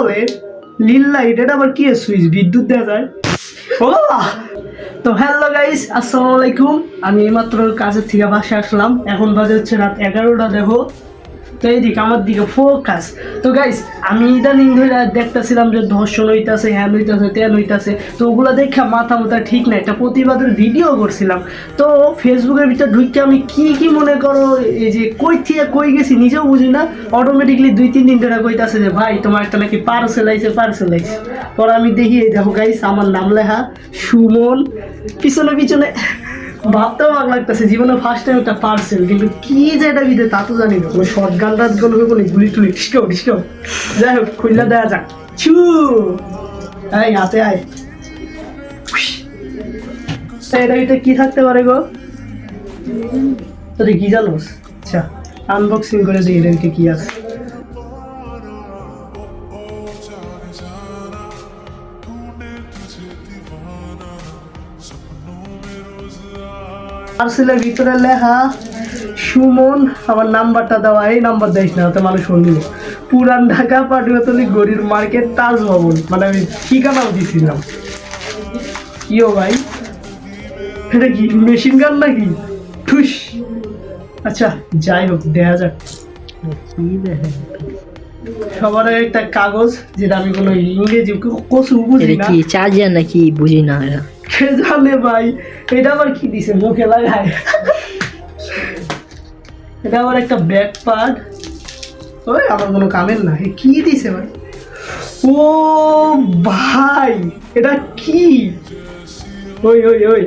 বলে নীল লাইট এটা আবার কি সুইচ বিদ্যুৎ দেওয়া যায়। ও! তো হ্যালো গাইস আসসালামু আলাইকুম। আমি এইমাত্র কাজের থেকে বাসে আসলাম। এখন বাজে হচ্ছে রাত এগারোটা, দেখো। তো এইদিকে আমার দিকে ফোকাস তো গাইস আমি ইদানিং ধরে দেখতেছিলাম যে ধর্ষণ হইতাছে হ্যান হইতাছে তেন হইতাছে তো ওগুলো দেখে মাথা মাথা ঠিক না একটা প্রতিবাদের ভিডিও করছিলাম। তো ফেসবুকের ভিতর ঢুকে আমি কি কি মনে করো, এই যে কই থেকে কই গেছি নিজেও বুঝি না। অটোমেটিকলি দুই, তিন দিন ধরে কইতাছে যে, ভাই, তোমার একটা নাকি পার্সেল আইছে পার্সেল আইছে। পরে আমি দেখি দেখো গাইস আমার নাম লেখা সুমন। পিছনে পিছনে ভাবতেও ভাগ লাগতেছে জীবনে ফার্স্ট টাইম একটা পার্সেল কিন্তু কি যে এটা বিদে তা তো জানি না। কোনো শর্ট গান রাত গল্প কোনো গুলি টুলি ডিস্কো ডিস্কো যাই হোক, খুললা দেওয়া যাক। ছু! এই, হাতে আয়। এটা এটা কি থাকতে পারে গো? তুই কি জানোস? আচ্ছা আনবক্সিং করে দিই এটা কি আছে? পার্সেলের ভিতরে লেখা সুমন আমার নাম্বারটা দেওয়া এই নাম্বার দেয় না তো মানুষ শুনল পুরান ঢাকা পাটুয়াতলি গরির মার্কেট তাজ ভবন। মানে আমি ঠিকানাও দিছিলাম কিও ভাই। এটা কি মেশিন গান নাকি? ঠুস। আচ্ছা যাই হোক দেখা যাক। কি দেখে? সবার একটা কাগজ যেটা আমি কোনো ইংরেজি কচু বুঝি না। কি চার্জার নাকি? বুঝি না জানে ভাই এটা আবার কি দিছে মুখে লাগায়? এটা আবার একটা ব্যাক পার্ট ওই আমার কোনো কামের না। কি দিছে ভাই? ও ভাই এটা কি? ওই ওই ওই।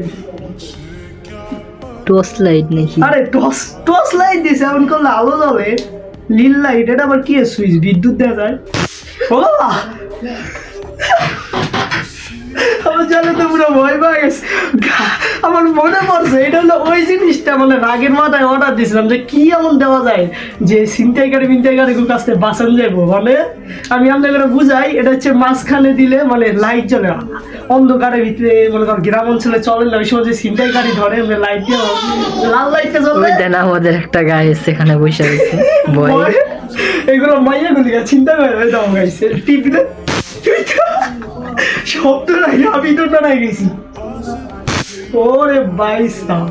টর্চ লাইট নাকি? আরে টস টস লাইট দিছে এমন করলে আলো জ্বলে। নীল লাইট এটা আবার কি সুইচ? বিদ্যুৎ দেওয়া যায়। ও! আমার তো পুরো ভয় পাই গেছে। আমার মনে পড়ছে এটা হলো ওই জিনিসটা মানে রাগের মাথায় অর্ডার দিয়েছিলাম যে কি এমন দেওয়া যায় যে ছিনতাইকারী মিনতাইকারী কাছ থেকে বাঁচান যাব মানে আমি আপনার করে বুঝাই এটা হচ্ছে মাঝখানে দিলে মানে লাইট জ্বলে অন্ধকারের ভিতরে মনে কর গ্রাম অঞ্চলে চলে না ওই সময় যে ছিনতাইকারী ধরে লাইট দিয়ে লাল লাইটে জ্বলে। দেন আমাদের একটা গায়ে সেখানে বসে রয়েছে। এগুলো মাইয়া গুলি চিন্তা করে দাও গাইছে টিভিতে শব্দ নাই আমি তো নাই গেছি। ওরে বাইস দাম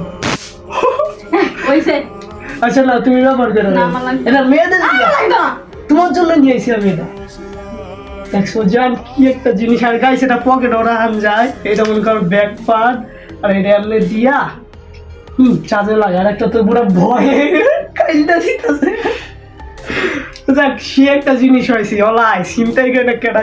আচ্ছা না তুমি ব্যবহার করে এটা মেয়েদের। তোমার জন্য নিয়ে এসেছি আমি এটা। দেখছ জান কি একটা জিনিস। আর গাইস এটা পকেট ওরা আন যায়। এটা মনে করো ব্যাক পার্ট আর এটা এমনি দিয়া। হুম চার্জে লাগে। আর একটা তো পুরো ভয়ে কাইলটা দিতেছে। যাক সে একটা জিনিস হয়েছে। ওলাই চিন্তাই করে কেটা